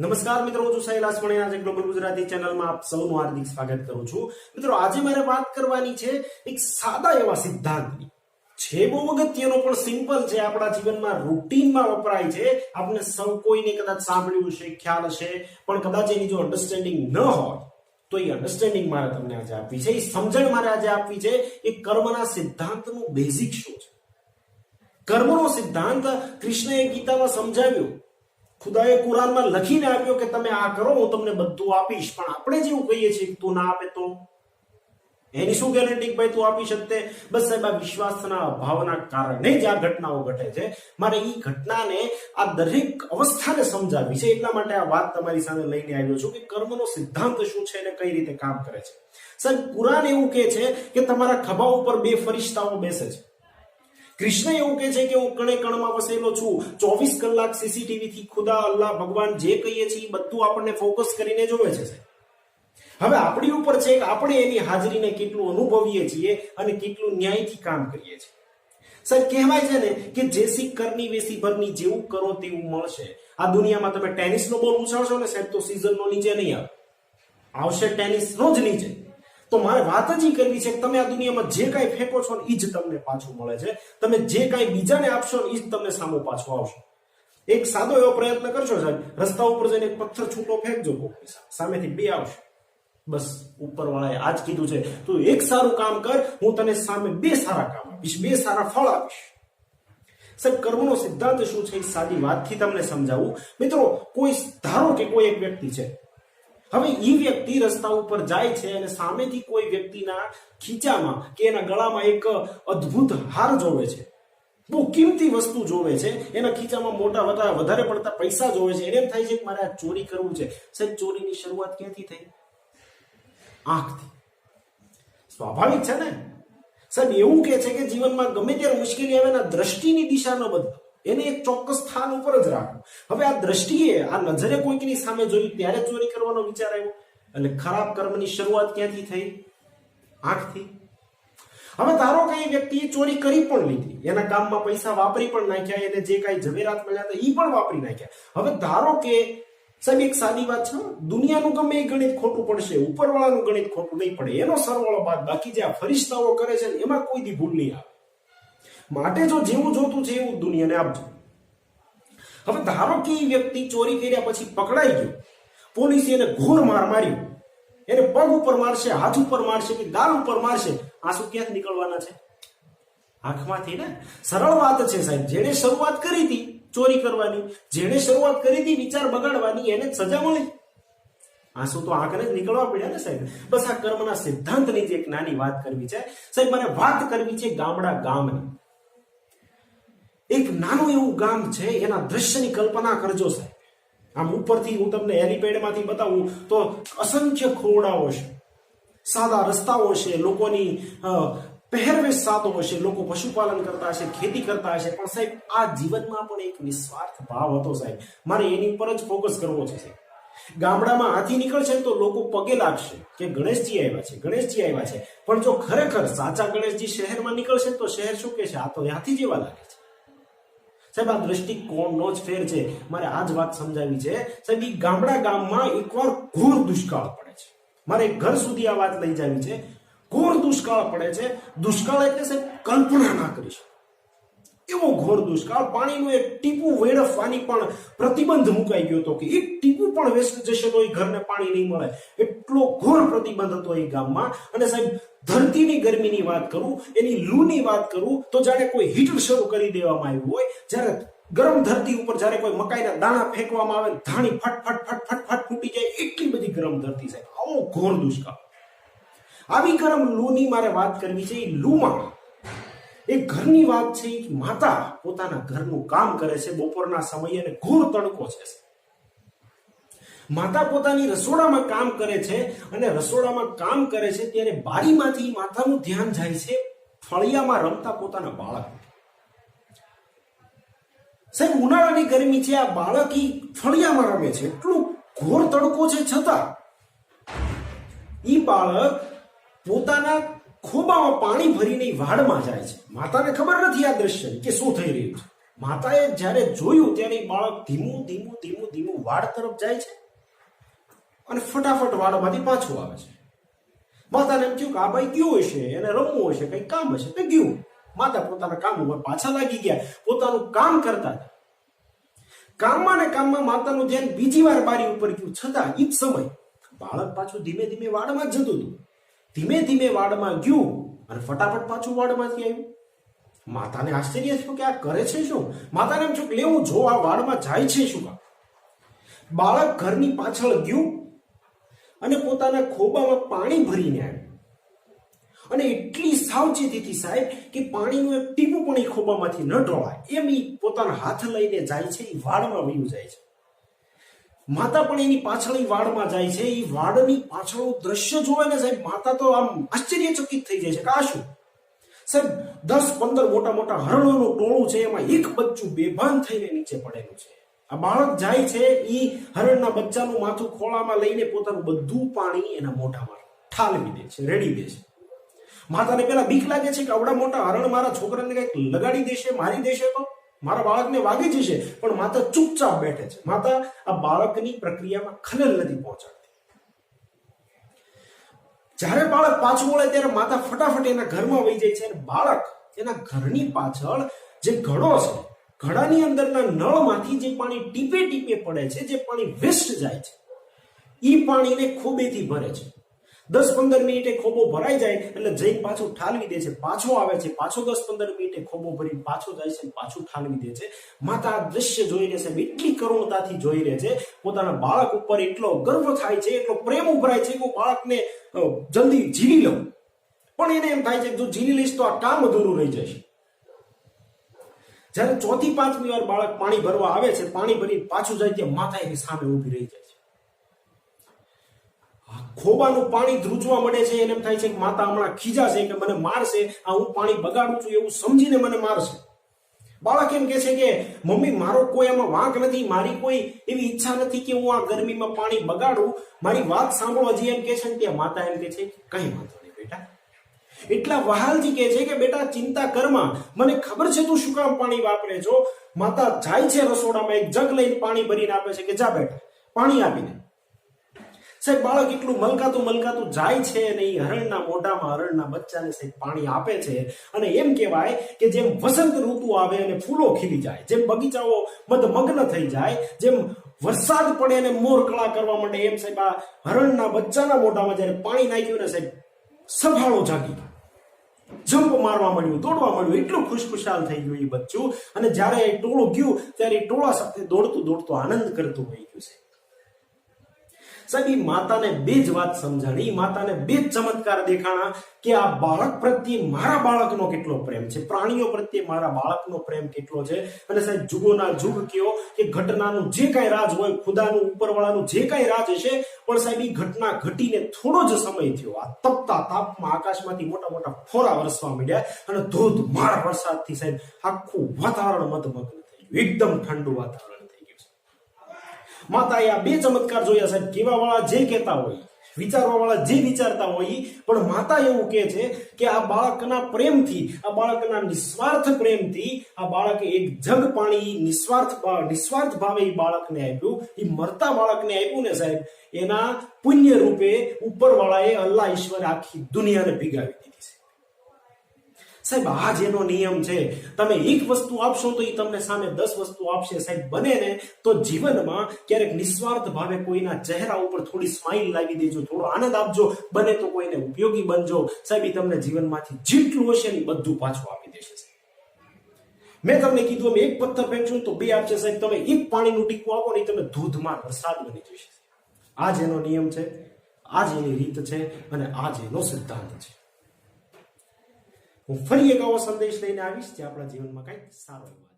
નમસ્કાર મિત્રો, હું છું શૈલાસ મણી આજે ગ્લોબલ ગુજરાતી ચેનલમાં આપ સૌનું હાર્દિક સ્વાગત કરું છું. મિત્રો, આજે મારે વાત કરવાની છે એક સાદા એવા સિદ્ધાંતની. છે બહુ અગત્યનો પણ સિમ્પલ છે, આપણા જીવનમાં રૂટીનમાં વપરાય છે. આપણે સૌ કોઈને કદાચ સાંભળ્યું છે ખ્યાલ હશે, પણ કદાચ એની જો અન્ડરસ્ટેન્ડિંગ ન હોય, તો એ અન્ડરસ્ટેન્ડિંગ મારે તમને આજે આપવી છે. એ સમજણ મારે આજે આપવી છે એ કર્મના સિદ્ધાંતનું બેઝિક શું છે? કર્મનો સિદ્ધાંત કૃષ્ણએ ગીતામાં સમજાવ્યો. ખુદાએ કુરાનમાં લખીને આપ્યો કે તમે આ કરો, હું તમને બધું આપીશ. પણ આપણે જેવું કહીએ છીએ તું ના આપે તો? એની શું ગેરંટી ભાઈ તું આપી શકતે? બસ સાહેબ, આ વિશ્વાસના અભાવના કારણે જ આ ઘટનાઓ ઘટે છે. મારે એ ઘટનાને આ દરેક અવસ્થાને સમજાવી છે. એટલા માટે આ વાત તમારી સામે લઈને આવ્યો છું કે કર્મનો સિદ્ધાંત શું છે અને કઈ રીતે કામ કરે છે. સાહેબ, કુરાન એવું કહે છે કે તમારા ખભા ઉપર બે ફરિશ્તાઓ બેસે છે. કૃષ્ણ એવું કહે છે કે હું કણે કણમાં વસેલો છું. ચોવીસ કલાક સીસીટીવી થી ખુદા અલ્લાહ ભગવાન જે કહીએ છીએ બધું આપણને ફોકસ કરીને જોવે છે હવે આપણી ઉપર છે કે આપણે એની હાજરીને કેટલું અનુભવીએ છીએ અને કેટલું ન્યાયથી કામ કરીએ છીએ. સાહેબ, કહેવાય છે ને કે જેસી કરની વેસી ભરની જેવું કરો તેવું મળશે. આ દુનિયામાં તમે ટેનિસનો બોલ ઉછાળશો ને સાહેબ, તો સીઝનનો નીચે નહીં આવે. આવશે ટેનિસનો જ નીચે. તો મારે વાત જ કરવી છે કે તમે આ દુનિયામાં જે કાંઈ ફેંકો છો ને એ જ તમને પાછું મળે છે. તમે જે કાંઈ બીજાને આપશો ને એ જ તમને સામો પાછો આવશે. એક સાદો એવો પ્રયત્ન કરશો સાહેબ. રસ્તા ઉપર જઈને એક પથ્થર છૂટો ફેંકજો સામેથી બે આવશે. બસ ઉપરવાળાએ આજ કીધું છે. તું એક સારું કામ કર, હું તને સામે બે સારા કામ આપીશ, બે સારા ફળ આપીશ. સાહેબ, કર્મનો સિદ્ધાંત શું છે? એ સાદી વાતથી તમને સમજાવું. મિત્રો, કોઈ ધારો કે કોઈ એક વ્યક્તિ છે હવે એ વ્યક્તિ રસ્તા ઉપર જાય છે અને સામેથી કોઈ વ્યક્તિના ખીચામાં કે એના ગળામાં એક અદ્ભુત હાર જોવે છે. બહુ કિંમતી વસ્તુ જોવે છે. એના ખીચામાં મોટા વધારે વધારે પડતા પૈસા જોવે છે. એને એમ થાય છે કે મારે આ ચોરી કરવું છે. સાહેબ, ચોરીની શરૂઆત ક્યાંથી થઈ? આંખથી. સ્વાભાવિક છે ને? સાહેબ, એવું કે છે કે જીવનમાં ગમે ત્યારે મુશ્કેલી આવે ને દ્રષ્ટિની દિશા ન બદલો. એને એક ચોક્કસ સ્થાન ઉપર જ રાખો. હવે આ દ્રષ્ટિએ, આ નજરે કોઈકની સામે જોયું ત્યારે ચોરી કરવાનો વિચાર આવ્યો એટલે ખરાબ કર્મની શરૂઆત ક્યાંથી થઈ? આંખથી. હવે ધારો કે એ વ્યક્તિએ ચોરી કરી પણ લીધી. એના કામમાં પૈસા વાપરી પણ નાખ્યા, એને જે કાંઈ જવેરાત મળ્યા હતા એ પણ વાપરી નાખ્યા. હવે ધારો કે, સાહેબ, એક સાદી વાત છે દુનિયાનું ગમે એ ગણિત ખોટું પડશે, ઉપરવાળાનું ગણિત ખોટું નહીં પડે. એનો સરવાળો બાદ બાકી જે આ ફરિશ્તાઓ કરે છે એમાં કોઈ દી ભૂલ નહીં આવે. માટે જો જેવું જોતું છે એવું દુનિયાને આપજો હવે ધારો કે એ વ્યક્તિ ચોરી કર્યા પછી પકડાઈ ગયો, પોલીસે એને ઘોર માર માર્યો. એને પગ ઉપર મારશે, હાથ ઉપર મારશે કે ગાલ ઉપર મારશે, આંસુ ક્યાંક નીકળવાના છે? આંખમાંથી ને? સરળ વાત છે સાહેબ, જેણે શરૂઆત કરી હતી ચોરી કરવાની, જેણે શરૂઆત કરી હતી વિચાર બગાડવાની, એને સજા મળી. આંસુ તો આંખને જ નીકળવા પડ્યા ને સાહેબ. બસ આ કર્મના સિદ્ધાંતની જે એક નાની વાત કરવી છે. સાહેબ, મને વાત કરવી છે ગામડા ગામની. એક નાનું એવું ગામ છે, એના દ્રશ્યની કલ્પના કરજો સાહેબ. આમ ઉપરથી હું તમને હેલીપેડમાંથી બતાવું તો અસંખ્ય ખોરડાઓ છે, સાદા રસ્તાઓ છે, લોકોની પહેરવેશ સાદો હશે લોકો પશુપાલન કરતા હશે, ખેતી કરતા હશે. પણ સાહેબ, આ જીવનમાં પણ એક નિસ્વાર્થ ભાવ હતો સાહેબ. મારે એની પર જ ફોકસ કરવો છે ગામડામાં હાથી નીકળશે તો લોકો પગે લાગશે કે ગણેશજી આવ્યા છે, ગણેશજી આવ્યા છે. પણ જો ખરેખર સાચા ગણેશજી શહેરમાં નીકળશે તો શહેર શું કે છે આ તો હાથી જેવા લાગે છે. સાહેબ, આ દ્રષ્ટિકોણનો જ ફેર છે. મારે આ જ વાત સમજાવી છે. સાહેબ એ ગામડા ગામમાં એકવાર ઘોર દુષ્કાળ પડે છે. મારે ઘર સુધી આ વાત લઈ જવી છે. ઘોર દુષ્કાળ પડે છે. દુષ્કાળ એટલે સાહેબ, કલ્પના ના કરી શકો. એવો ઘોર દુષ્કાળ, પાણીનું એક ટીપું વેડફવાની પણ પ્રતિબંધ મુકાઈ ગયો હતો કે એક ટીપું પણ વેસ્ટ જશે તો એ ઘરને પાણી નહીં મળે. એટલો ઘોર પ્રતિબંધ હતો એ ગામમાં. અને સાહેબ, ધરતીની ગરમીની વાત કરું, એની લૂની વાત કરું, તો જાણે કોઈ હીટર શરૂ કરી દેવામાં આવ્યું હોય. જ્યારે ગરમ ધરતી ઉપર જ્યારે કોઈ મકાઈના દાણા ફેંકવામાં આવે, ધાણી ફટ ફટ ફટ ફટ ફટ ફૂટી જાય, એટલી બધી ગરમ ધરતી સાહેબ. આવો ઘોર દુષ્કાળ. આવી ગરમ લૂની મારે વાત કરવી છે, એ લૂમાં એ ઘરની વાત છે કે માતા પોતાના ઘરનું કામ કરે છે, બપોરના સમયે અને ઘોર તડકો છે. માતા પોતાની રસોડામાં કામ કરે છે અને રસોડામાં કામ કરે છે ત્યારે બારીમાંથી માતાનું ધ્યાન જાય છે ફળિયામાં રમતા પોતાના બાળક. સાહેબ, ઉનાળાની ગરમી છે, આ બાળક ફળિયામાં રમે છે. એટલું ઘોર તડકો છે છતાં. ઈ બાળક પોતાના ખોબામાં પાણી ભરીને વાડમાં જાય છે. માતાને ખબર નથી આ દ્રશ્ય કે શું થઈ રહ્યું છે. માતાએ જ્યારે જોયું ત્યારે બાળક ધીમું ધીમું ધીમું ધીમું વાડ તરફ જાય છે. અને ફટાફટ વાડમાંથી પાછું આવે છે. માતાને એમ થયું કે આ ભાઈ ગયું હશે, એને રમવું હશે, કંઈ કામ હશે, તો ગયું. માતા પોતાના કામ ઉપર પાછા લાગી ગયા. પોતાનું કામ કરતા કામમાં ને કામમાં માતાનું ધ્યાન બીજી વાર બારી ઉપર ગયું. છતાં એ જ સમય બાળક પાછું ધીમે ધીમે વાડમાં જ જતું હતું. ધીમે ધીમે વાડમાં ગયું અને ફટાફટ પાછું વાડમાંથી આવ્યું. માતાને આશ્ચર્ય થયું કે આ કરે છે શું? માતાને એમ છું લેવું જો આ વાડમાં જાય છે શું બાળક ઘરની પાછળ ગયું અને પોતાના ખોબામાં પાણી ભરીને આવ્યું અને એટલી સાવચેતીથી સાહેબ કે પાણીનું એક ટીપું પણ એ ખોબામાંથી ન ઢોળાય. એમ ઈ પોતાના હાથ લઈને જાય છે એ વાડમાં વયું જાય છે. માતા પણ એની પાછળ ઈ વાડમાં જાય છે એ વાડની પાછળનું દ્રશ્ય જોવે ને સાહેબ, માતા તો આમ આશ્ચર્યચકિત થઈ જાય છે કે શું? સાહેબ, દસ પંદર મોટા મોટા હરણોનું ટોળું છે, એમાં એક બચ્ચું બેભાન થઈને નીચે પડેલું છે. આ બાળક જાય છે એ હરણના બચ્ચાનું માથું ખોળામાં લઈને પોતાનું બધું પાણી એના મોઢામાં ઠાલવી દે છે, રેડી દે છે. માતાને પેલા બીક લાગે છે કે આવડા મોટા હરણ મારા છોકરાને કંઈક લગાડી દેશે, મારી દેશે તો? મારા બાળકને વાગી જશે પણ માતા ચૂપચાપ બેઠે છે. માતા આ બાળકની પ્રક્રિયામાં ખલેલ નથી પહોંચાડતી. જ્યારે બાળક પાછું વળે ત્યારે માતા ફટાફટ એના ઘરમાં વહી જાય છે અને બાળક એના ઘરની પાછળ જે ઘડો છે ઘડાની અંદરના નળમાંથી જે પાણી ટીપે ટીપે પડે છે, જે પાણી વેસ્ટ જાય છે એ પાણીને ખોબેથી ભરે છે. દસ પંદર મિનિટે ખોબો ભરાઈ જાય એટલે જઈને પાછું ઠાલવી દે છે, પાછો આવે છે, પાછો દસ પંદર મિનિટે ખોબો ભરીને પાછો જાય છે પાછું ઠાલવી દે છે. માતા આ દ્રશ્ય જોઈ રહે છે એટલી કરુણતાથી જોઈ રહે છે, પોતાના બાળક ઉપર એટલો ગર્વ થાય છે, એટલો પ્રેમ ઉભરાય છે કે હું બાળકને જલ્દી ઝીલી લઉં. પણ એને એમ થાય છે જો ઝીલી લઈશ તો આ કામ અધૂરું રહી જશે. જ્યારે ચોથી, પાંચમી વાર બાળક પાણી ભરવા આવે છે, પાણી ભરી પાછું જાય ત્યાં માતા એની સામે ઊભી રહી જાય છે. ખોબાનું પાણી ધ્રુજવા મળે છે, એને એમ થાય છે કે માતા હમણાં ખીજાશે કે મને મારશે, આ હું પાણી બગાડું છું એવું સમજીને મને મારશે. બાળક એમ કે છે કે, મમ્મી, મારો કોઈ આમાં વાંક નથી, મારી કોઈ એવી ઈચ્છા નથી કે હું આ ગરમીમાં પાણી બગાડું. મારી વાત સાંભળો હજી એમ કે છે ને, ત્યાં માતા એમ કે છે, કઈ વાંધો નહીં બેટા એટલા વહાલથી કહે છે કે, બેટા, ચિંતા કરમાં મને ખબર છે તું શું કામ પાણી વાપરે છો. માતા જાય છે રસોડામાં, એક જગ લઈને પાણી ભરીને આપે છે કે, જા બેટા, પાણી આપીને સાહેબ, બાળક એટલું મલકાતું મલકાતું જાય છે અને એ હરણના મોઢામાં, હરણના બચ્ચાને સાહેબ પાણી આપે છે. અને એમ કહેવાય કે જેમ વસંત ઋતુ આવે અને ફૂલો ખીલી જાય, જેમ બગીચાઓ મદમગ્ન થઈ જાય, જેમ વરસાદ પડે અને મોર કળા કરવા માંડે, એમ સાહેબ આ હરણના બચ્ચાના મોઢામાં જ્યારે પાણી નાખ્યું ને સાહેબ સફાળો જાગી ગયો. જમ્પ મારવા મળ્યું, દોડવા મળ્યું, એટલું ખુશખુશાલ થઈ ગયું એ બચ્ચું. અને જ્યારે એ ટોળું ગયું, ત્યારે એ ટોળા સાથે દોડતું દોડતું આનંદ કરતું હોઈ ગયું છે. સાહેબ, ઈ માતાને બે જ વાત સમજાણી. માતાને બે જ ચમત્કાર દેખાણા કે આ બાળક પ્રત્યે મારા બાળકનો કેટલો પ્રેમ છે. પ્રાણીઓ પ્રત્યે મારા બાળકનો પ્રેમ કેટલો છે. અને સાહેબ જુગોના જુગ કયો કે ઘટનાનું જે કાંઈ રાજ હોય, ખુદાનું, ઉપરવાળાનું જે કાંઈ રાજ હશે, પણ સાહેબ, ઈ ઘટના ઘટીને થોડો જ સમય થયો. આ તપતા તાપમાં આકાશમાંથી મોટા મોટા ફોરા વરસવા માંડ્યા અને ધોધમાર વરસાદથી સાહેબ, આખું વાતાવરણ મતમગ્ન થઈ ગયું એકદમ ઠંડુ વાતાવરણ. માતાએ બે ચમત્કાર જોયા સાહેબ. કેવા વાળા જે કહેતા હોય વિચારવા વાળા જે વિચારતા હોય, પણ માતા એવું કહે છે કે આ બાળકના પ્રેમથી, આ બાળકના નિસ્વાર્થ પ્રેમથી, આ બાળકે એક જગ પાણી, નિસ્વાર્થ નિસ્વાર્થ ભાવે એ બાળકને આપ્યું. એ મરતા બાળકને આપ્યું ને સાહેબ, એના પુણ્ય રૂપે ઉપરવાળાએ અલ્લાહ ઈશ્વરે આખી દુનિયાને ભીગાવી સાહેબ, આ જેનો નિયમ છે. તમે એક વસ્તુ આપશો તો એ તમને સામે દસ વસ્તુ આપશે. સાહેબ, બને ને તો જીવનમાં ક્યારેક નિસ્વાર્થ ભાવે કોઈના ચહેરા ઉપર થોડી સ્માઇલ લાવી દેજો, થોડો આનંદ આપજો. બને તો કોઈને ઉપયોગી બનજો. સાહેબ એ તમને જીવનમાંથી જેટલું હશે ને બધું પાછું આપી દેશે. મેં તમને કીધું એક પથ્થર ફેંકશો તો બે આપશે, સાહેબ. તમે એક પાણીનું ટીકું આપો ને તમે દૂધમાં વરસાદ બની જશે આ જ એનો નિયમ છે, આ જ એની રીત છે અને આ જ એનો સિદ્ધાંત છે. હું ફરી એક આવો સંદેશ લઈને આવીશ જે આપણા જીવનમાં કંઈક સારો એવો